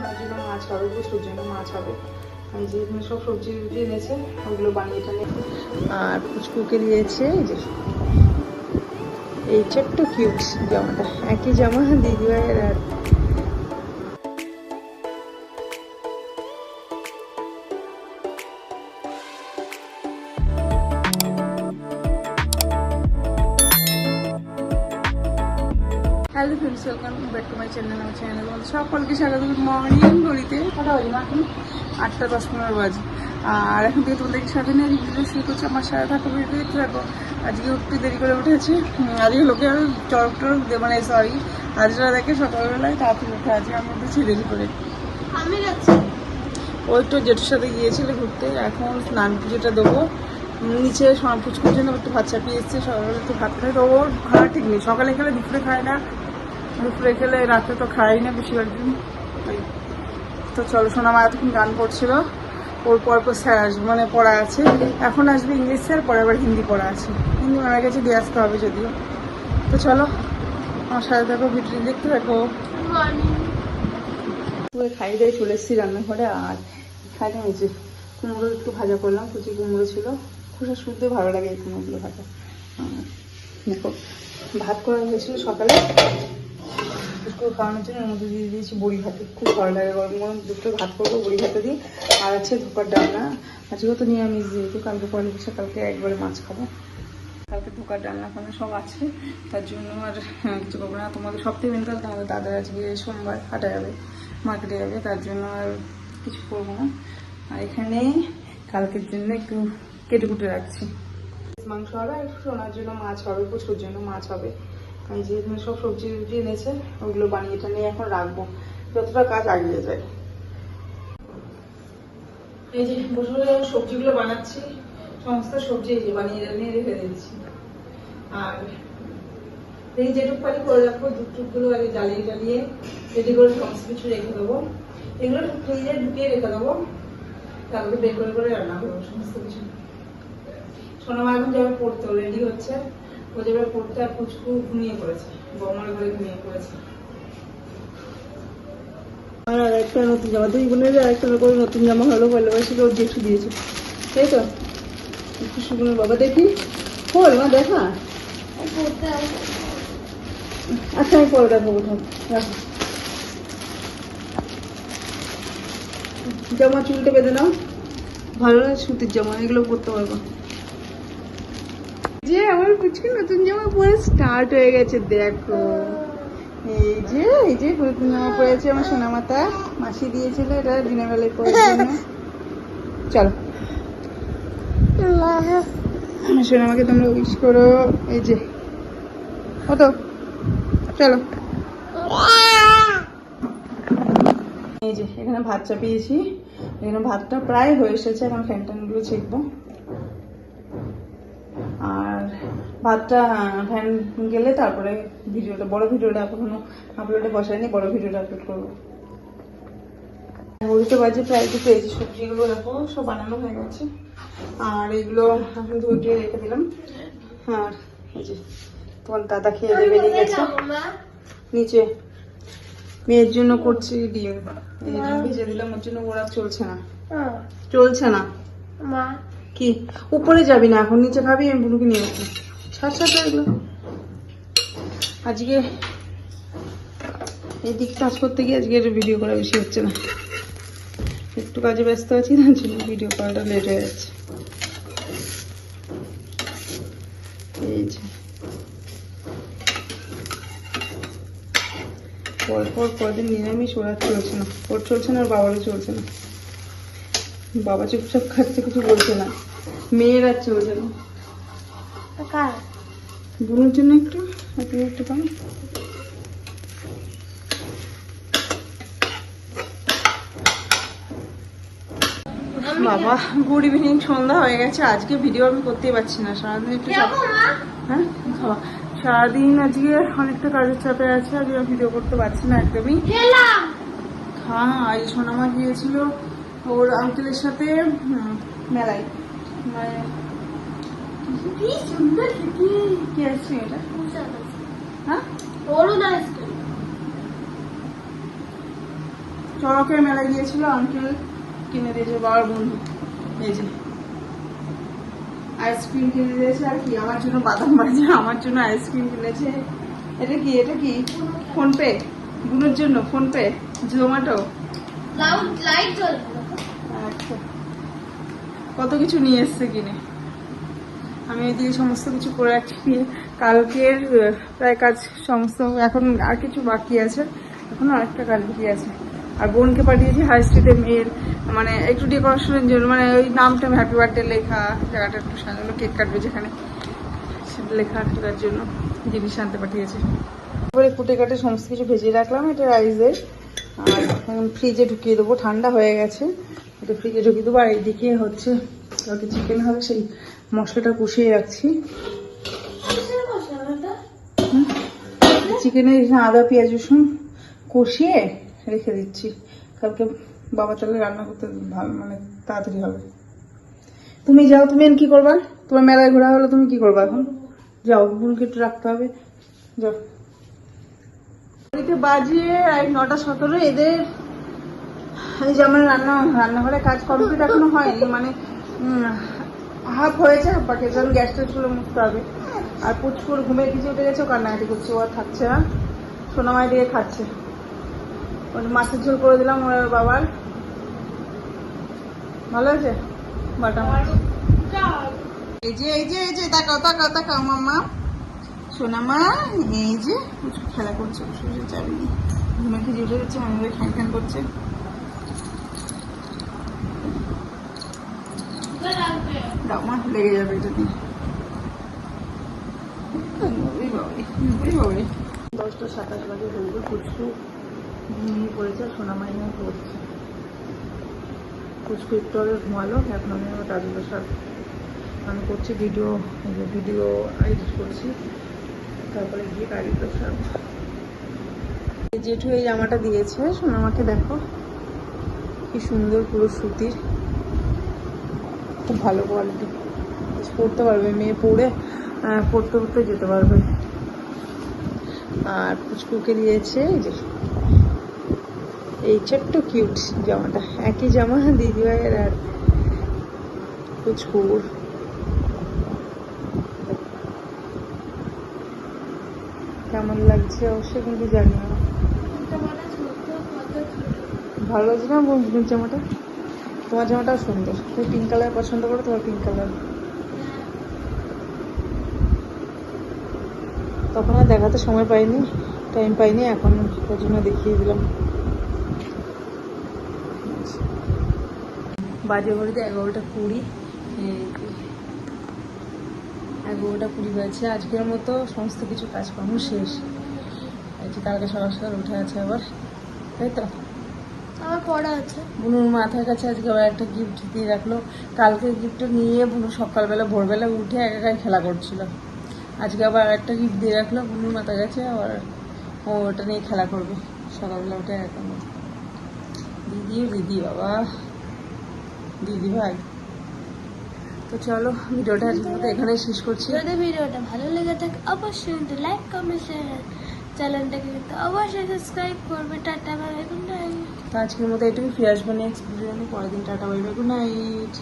সোনার জন্য মাছ হবে পুচকুর জন্য মাছ হবে যে সব সবজি ওগুলো বানিয়ে আর দিয়েছে এই ছোট্ট কিউট জামাটা। একই জামা দিদিভাইয়ের আর hello friends welcome back to my channel আমার চ্যানেল সকলকে স্বাগত গুড মর্নিং ঘড়িতে। কটা বাজে না এখন আটটা দশ পনেরো বাজে। আর এখন থেকে তোমাদেরকে সাথে নিয়ে ভিডিও শুরু করছি। আমার সাথে থাকো ভিডিও দেখতে থাকো। আজকে উঠতে দেরি করে উঠেছে। আজকে লোকে আর চড়ক টরক দে- মানে সরি আজরা দেখে সকালবেলায় তাড়াতাড়ি উঠে আছে আমি উঠেছি দেরি করে। আমি যাচ্ছি। ওই তো জেঠুর সাথে গিয়েছিল ঘুরতে। এখন স্নান পুজোটা দেবো। নিচে পুচকুর জন্য একটু ভাত চাপিয়ে এসছে। সকালে একটু ভাত খাই। তো ওর খাওয়া ঠিক নেই। সকালে খেলে দুপুরে খায় না। দুপুরে খেলে রাতে তো খাই না বেশিরভাগ দিন তো চলো শোনা মা এতক্ষণ গান করছিল। ওর পর পর স্যার আসবে মানে পড়া আছে। এখন আসবে ইংলিশ স্যার, পরে আবার হিন্দি পড়া আছে। হিন্দি ম্যামের কাছে দিয়ে আসতে হবে যদিও। তো চলো, আমার সাথে থাকো ভিডিও দেখতে থাকো। পুরো খাই দিয়ে চলে এসেছি রান্নাঘরে, আর খাইতে হয়েছে কুমড়ো একটু ভাজা করলাম, কুচি কুমড়ো ছিল। খোসা শুদ্ধ ভালো লাগে এই কুমড়োগুলো ভাজা। দেখো, ভাত করা হয়েছিল সকালে। একটু খাওয়ানোর জন্য মধ্যে দিয়ে দিয়েছি বড়ি ভাতে খুব ভালো লাগে গরম গরম। দুটো ভাত করব বড়ি ভাতে দিই। আর আছে ধোকার ডালনা আজকেও তো নিরামিষ যেহেতু কালকে পরে বসে কালকে একবারে মাছ খাব। কালকে ধোকার ডালনা ফালনা সব আছে। তার জন্য আর হ্যাঁ, কিছু করব না। তোমাদের সপ্তাহে মেন কালকে আমাদের দাদা আজকে সোমবার হাটে যাবে মার্কেটে যাবে। তার জন্য আর কিছু করব না। আর এখানে কালকের জন্য একটু কেটে কুটে রাখছি। মাংস হবে আর সোনার জন্য মাছ হবে প্রচুর জন্য মাছ হবে। এই যে সব সবজি টবজি এনেছে, ওগুলো বানিয়ে টানিয়ে এখন রাখব, যতটা কাজ আগিয়ে যায়। এই যে বসে বসে সবজিগুলো বানাচ্ছি, সমস্ত সবজি এই যে বানিয়ে টানিয়ে রেখে দিচ্ছি। আর এই যেটুকু পারি করে রাখব, দুধটুকগুলো আগে জ্বালিয়ে জ্বালিয়ে রেডি করে সমস্ত কিছু রেখে দেবো। এগুলো ফ্রিজে ঢুকিয়ে রেখে দেবো। তারপরে বের করে করে রান্না করব, সমস্ত কিছু। সোনামা এখন যাবে পড়তে রেডি হচ্ছে। পড়তে আর ঘুমিয়ে পড়েছে ঘরে ঘুমিয়ে পড়েছে। আর নতুন জামা দুই বোনের আরেকটা করে নতুন জামা হলো ভালোবাসি ওর জেঠু দিয়েছে। তাই তো বাবা, দেখি। খোল, মা, দেখা। আচ্ছা আমি পরে দেখব কোথাও জামা, চুলটা বেঁধে নাও। ভালো না সুতির জামা, এগুলো পরতে পারব যে আমার পুচকি নতুন জামা পরে স্টার্ট হয়ে গেছে, দেখো। এই যে এই যে নতুন জামা পরেছে আমার সোনা মাতা মাসি দিয়েছিল এটা দিনের বেলায় পরে চলো। আমার সোনা আমাকে তোমরা উইশ করো। এই যে। কত চলো। এই যে, এখানে ভাত চাপিয়েছি। এখানে ভাতটা প্রায় হয়ে এসেছে, এখন ফ্যান ট্যানগুলো ছেঁকবো। ভাতটা ফ্যান গেলে তারপরে ভিডিওটা বড় ভিডিওটা এখনও আপলোডে বসাইনি বড় ভিডিওটা আপলোড করব। ঘড়িতে বাজে প্রায় দুটো এই সবজিগুলো দেখো সব বানানো হয়ে গেছে। আর এগুলো এখন ধুয়ে রেখে দিলাম। আর এই যে তোমার দাদা খেয়ে দিয়ে বেরিয়ে গেছে। নিচে মেয়ের জন্য করছি ডিম। এই ডিম ভেজে দিলাম ওর জন্য ওরা চলছে না। চলছে না। মা। কি? উপরে যাবি না, এখন নিচে খাবি আমি বুনুকে নিয়ে যাচ্ছি ছাড় ছাড় এগুলো। আজকে এই দিক কাজ করতে গিয়ে আজকে ভিডিও করা বেশি হচ্ছে না। একটু কাজে ব্যস্ত আছি, তার জন্য ভিডিও করাটা লেট হয়ে যাচ্ছে। এই যে। পর পর কদিন নিরামিষ, ওরা চলছে না। ওর চলছে না আর বাবারও চলছে না। বাবা চুপচাপ খাচ্ছে কিছু বলছে না। মেয়ের চলছে না বোনের জন্য একটু তুমি একটু পাও বাবা গুড ইভিনিং সন্ধ্যা হয়ে গেছে। আজকে ভিডিও আমি করতেই পারছি না। সারাদিন একটু হ্যাঁ? খাওয়া সারাদিন আজকে অনেকটা কাজের চাপে আছে আজকে ভিডিও করতে পারছি না একদমই। হ্যাঁ আজ সোনামা গিয়েছিল। ওর আঙ্কেলের সাথে মেলায়। মানে কি সুন্দর কি আসছে এটা? হ্যাঁ? হলুদ আইসক্রিম চড়কের মেলায় গিয়েছিল আঙ্কেল কিনে দিয়েছে বাবার বন্ধু। এই যে আইসক্রিম কিনে দিয়েছে আর কি আমার জন্য বাদাম ভাজা আমার জন্য আইসক্রিম কিনেছে। এটা কি এটা কি? ফোনপে? গুলোর জন্য ফোনপে? জোম্যাটো লাইট জ্বলবে। কত কিছু নিয়ে এসছে কিনে? আমি এদিকে সমস্ত কিছু করে নিয়ে কালকের প্রায় কাজ সমস্ত, এখন আর কিছু বাকি আছে। এখন আরেকটা কাজ বাকি আছে। আর বোনকে পাঠিয়েছি হাই স্ট্রিটে মেয়ের মানে একটু ডেকোরেশনের জন্য মানে ওই নামটা হ্যাপি বার্থডে লেখা, জায়গাটা একটু সাজানো কেক কাটবে যেখানে। সেটা লেখা রাখার জন্য জিনিস আনতে পাঠিয়েছে। তারপরে কুটে কাটে সমস্ত কিছু ভেজে রাখলাম, এটা রাইসের আর এখন ফ্রিজে ঢুকিয়ে দেবো। ঠান্ডা হয়ে গেছে। এটা ফ্রিজে ঢুকিয়ে দেবো আর এইদিকে হচ্ছে কালকে চিকেন হবে সেই মশলাটা কষিয়ে রাখছি। চিকেনে আদা পেঁয়াজ রসুন কষিয়ে রেখে দিচ্ছি। কালকে বাবা তাহলে রান্না করতে ভালো মানে তাড়াতাড়ি হবে। তুমি যাও তুমি কি করবা? তোমার মেলায় ঘোরা হলো তুমি কি করবা এখন? যাও বোনকে একটু রাখতে হবে। যাও। বাজিয়ে এই নটা সতেরো এদের এই যে আমার রান্না, রান্নাঘরে কাজ কমপ্লিট এখনও হয়নি মানে হাফ হয়েছে হাফ বাকি আছে কারণ গ্যাস ট্যাসগুলো মুছতে হবে। আর পুচকুর ঘুমের কিছু উঠে গেছে কান্নাকাটি করছে, ও আর থাকছে না। সোনামাই দিয়ে খাচ্ছে। ওর মাছের ঝোল করে দিলাম, ওর বাবার। ভালো আছে বাটা এই যে এই যে এই যে, তাকাও তাকাও তাকাও, মাম্মা। সোনামা এই যে খেলা করছে চাবি ঘুমে খেয়ে উঠে গেছে করে খান খান করছে। মা লেগে যাবে বাবারে। দশটা সাতাশ বাজে বলবে পুচকু ঘুমিয়ে পড়েছে, আর সোনামাই নিয়ে পড়ছে। পুচকু একটু আগে ঘুমালো, এখন আমি আমার কাজগুলো সব আমি করছি ভিডিও ভিডিও এডিট করছি। তারপরে গিয়ে কাজগুলো সব জেঠু এই জামাটা দিয়েছে, সোনামাকে দেখো। কি সুন্দর পুরো সুতির খুব ভালো কোয়ালিটি পড়তে পারবে, মেয়ে পড়ে পড়তে পড়তে যেতে পারবে। আর পুচকুকে দিয়েছে এই যে, এই ছোট্ট কিউট জামাটা। একই জামা দিদিভাইয়ের আর পুচকুর। কেমন লাগছে অবশ্যই কিন্তু জানি না। ভালো লাগছে না বোনের জামাটা? তোমার জামাটাও সুন্দর। তুমি পিঙ্ক কালার পছন্দ করো, তোমার পিঙ্ক কালার তখন আর দেখাতে সময় পাইনি টাইম পাইনি, এখন ওই জন্য দেখিয়ে দিলাম। বাজে ঘড়িতে এগারোটা কুড়ি। এগারোটা কুড়ি বাজছে। আজকের মতো সমস্ত কিছু কাজকর্ম শেষ। কালকে সকাল সকাল উঠে আছে আবার। তাই তো? পড়া আছে। বুনুর মাথার কাছে আজকে আবার একটা গিফট দিয়ে রাখল। কালকে গিফটটা নিয়ে বুনু সকালবেলা ভোরবেলা উঠে একা একাই খেলা করছিল। আজকে আবার একটা গিফট দিয়ে রাখল বুনুর মাথার কাছে আবার ও ওটা নিয়ে খেলা করবে। সকালবেলা উঠে একা দিদিও দিদি বাবা। দিদি ভাই। তো চলো ভিডিওটা আজকের মতো এখানেই শেষ করছি। যদি ভিডিওটা ভালো লেগে থাকে অবশ্যই লাইক কমেন্ট শেয়ার চ্যানেলটাকে কিন্তু অবশ্যই সাবস্ক্রাইব করবে। টাটা বাই গুড নাইট তো আজকের মতো এটুকু ফিরে আসব নেক্সট ভিডিও পরের দিন tata bye bye good night